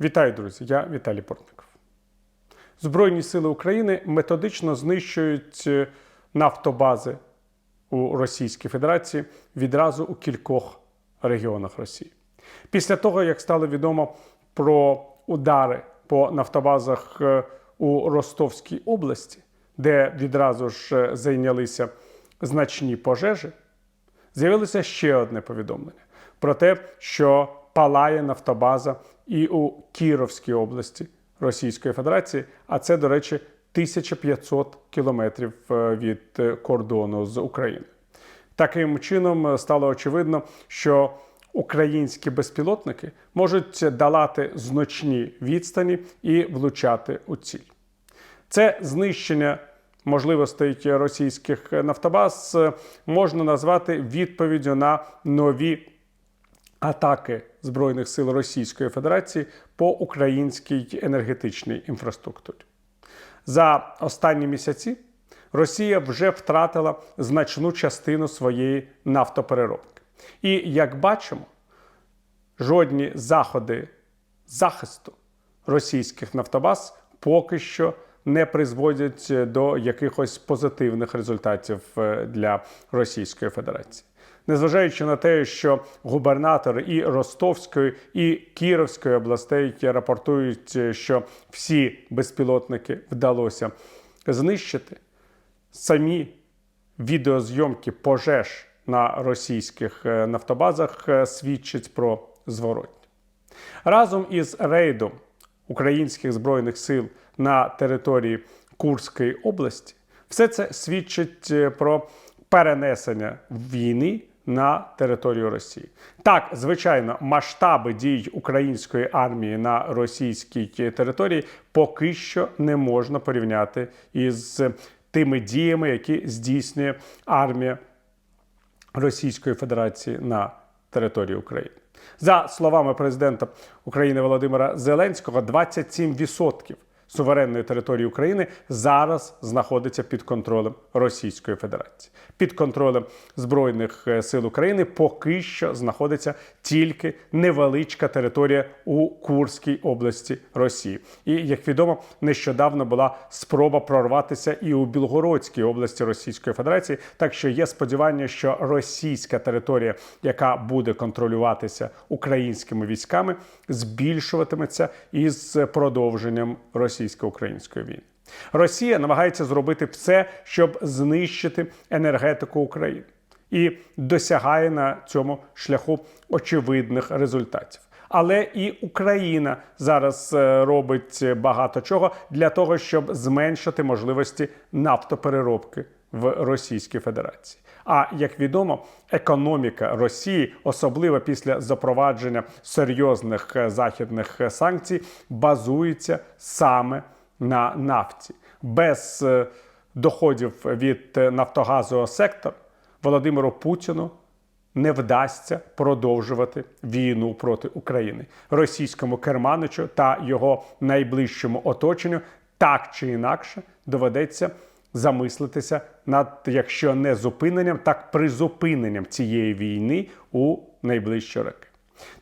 Вітаю, друзі! Я Віталій Портников. Збройні сили України методично знищують е, нафтобази у Російській Федерації відразу у кількох регіонах Росії. Після того, як стало відомо про удари по нафтобазах е, у Ростовській області, де відразу ж е, зайнялися значні пожежі, з'явилося ще одне повідомлення про те, що палає нафтобаза і у Кіровській області Російської Федерації, а це, до речі, 1500 кілометрів е, від е, кордону з Україною. Таким чином е, стало очевидно, що українські безпілотники можуть долати значні відстані і влучати у ціль. Це знищення можливостей російських нафтобаз можна назвати відповіддю на нові атаки Збройних сил Російської Федерації по українській енергетичній інфраструктурі. За останні місяці Росія вже втратила значну частину своєї нафтопереробки. І як бачимо, жодні заходи захисту російських нафтобаз поки що не призводять до якихось позитивних результатів е, для Російської Федерації. Незважаючи на те, що губернатори і Ростовської, і Кіровської областей рапортують, що всі безпілотники вдалося знищити, самі відеозйомки пожеж на російських е, нафтобазах е, свідчать про зворотні. Разом із рейдом українських збройних сил на території Курської області все це свідчить е, про перенесення війни на територію Росії. Так, звичайно, масштаби дій української армії на російській території поки що не можна порівняти із тими діями, які здійснює армія Російської Федерації на території України. За словами президента України Володимира Зеленського, 27% суверенної території України зараз знаходиться під контролем Російської Федерації. Під контролем Збройних е, сил України поки що знаходиться тільки невеличка територія у Курській області Росії. І як відомо, нещодавно була спроба прорватися і у Білгородській області Російської Федерації. Так що є сподівання, що російська територія, яка буде контролюватися українськими військами, збільшуватиметься із продовженням російсько-української війни. Росія намагається зробити все, щоб знищити енергетику України, і досягає на цьому шляху очевидних результатів. Але і Україна зараз е, робить багато чого для того, щоб зменшити можливості нафтопереробки в Російській Федерації. А як відомо, економіка Росії, особливо після запровадження серйозних е, західних е, санкцій, базується саме на нафті. Без доходів від нафтогазового сектору Володимиру Путіну не вдасться продовжувати війну проти України російському керманичу та його найближчому оточенню так чи інакше доведеться замислитися над, якщо не зупиненням, так призупиненням цієї війни у найближчі роки.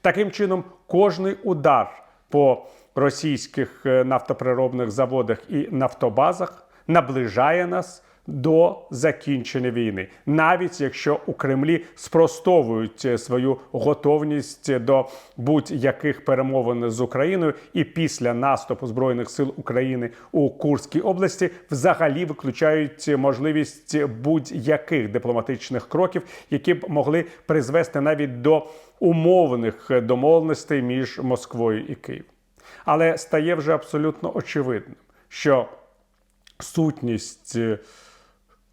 Таким чином, кожний удар по російських е, нафтопереробних заводах і нафтобазах наближає нас до закінчення війни, навіть якщо у Кремлі спростовують е, свою готовність до будь-яких перемовин з Україною, і після наступу збройних сил України у Курській області взагалі виключають можливість будь-яких дипломатичних кроків, які б могли призвести навіть до умовних домовленостей між Москвою і Києвом. Але стає вже абсолютно очевидним, що сутність е,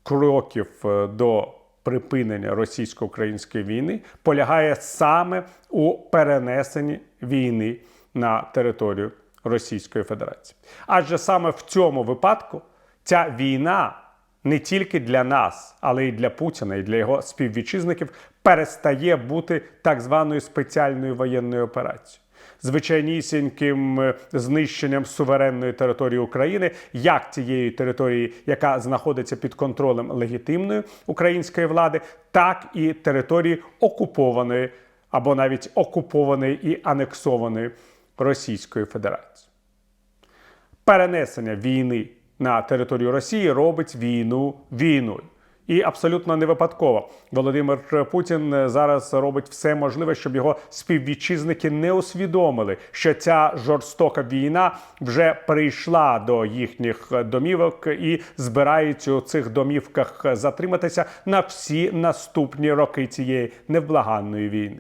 кроків е, до припинення російсько-української війни полягає саме у перенесенні війни на територію Російської Федерації. Адже саме в цьому випадку ця війна не тільки для нас, але й для Путіна, і для його співвітчизників перестає бути так званою спеціальною воєнною операцією звичайнісіньким е, знищенням суверенної території України, як тієї території, яка знаходиться під контролем легітимної української влади, так і території окупованої або навіть окупованої і анексованої Російської Федерації. Перенесення війни на територію Росії робить війну війною. І абсолютно не випадково Володимир Путін зараз робить все можливе, щоб його співвітчизники не усвідомили, що ця жорстока війна вже прийшла до їхніх домівок і збирається у цих домівках затриматися на всі наступні роки цієї невблаганної війни.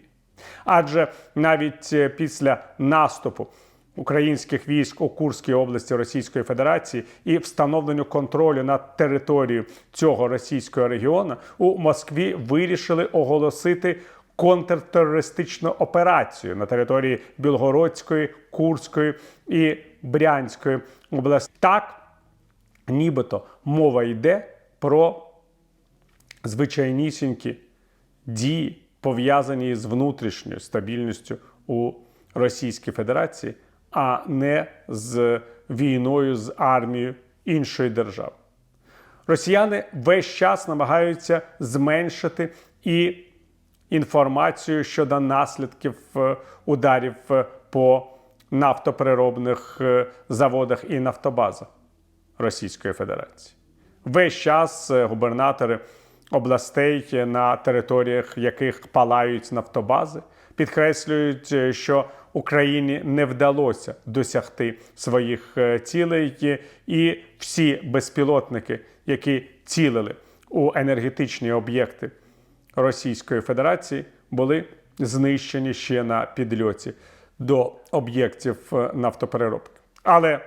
Адже навіть е, після наступу українських військ у Курській області Російської Федерації і встановленню контролю над територією цього російського регіону у Москві вирішили оголосити контртерористичну операцію на території Білгородської, Курської і Брянської областей. Так, нібито мова йде про звичайнісінькі дії, пов'язані з внутрішньою стабільністю у Російській Федерації, а не з війною з армією іншої держави. Росіяни весь час намагаються зменшити і інформацію щодо наслідків е, ударів е, по нафтопереробних е, заводах і нафтобазах Російської Федерації. Весь час губернатори областей, на територіях яких палають нафтобази, підкреслюють, що Україні не вдалося досягти своїх е, цілей, і всі безпілотники, які цілили у енергетичні об'єкти Російської Федерації, були знищені ще на підльоті до об'єктів е, нафтопереробки. Але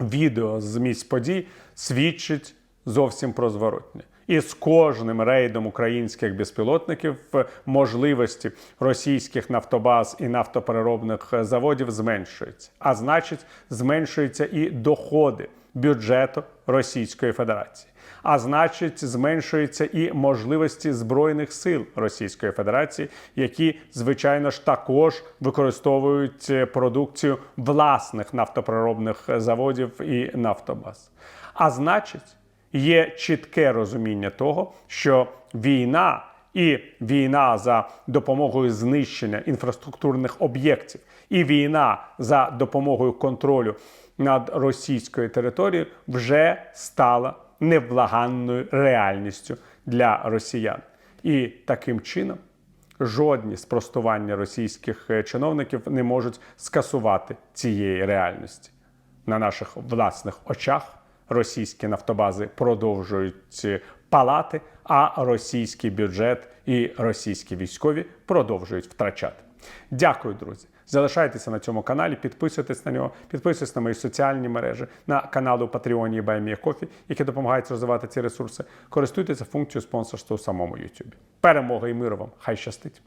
відео з місць подій свідчить зовсім про зворотне. І з кожним рейдом українських безпілотників е, можливості російських нафтобаз і нафтопереробних е, заводів зменшуються. А значить, зменшуються і доходи бюджету Російської Федерації. А значить, зменшуються і можливості збройних сил Російської Федерації, які, звичайно ж, також використовують е, продукцію власних нафтопереробних заводів і нафтобаз. А значить, є чітке розуміння того, що війна і війна за допомогою знищення інфраструктурних об'єктів, і війна за допомогою контролю над російською територією вже стала невблаганною реальністю для росіян. І таким чином жодні спростування російських е, чиновників не можуть скасувати цієї реальності. На наших власних очах російські нафтобази продовжують палати, а російський бюджет і російські військові продовжують втрачати. Дякую, друзі. Залишайтеся на цьому каналі, підписуйтесь на нього, підписуйтесь на мої соціальні мережі, на канали у Патреоні і BuyMeACoffee, які допомагають розвивати ці ресурси. Користуйтеся функцією спонсорства у самому YouTube. Перемоги і миру вам! Хай щастить!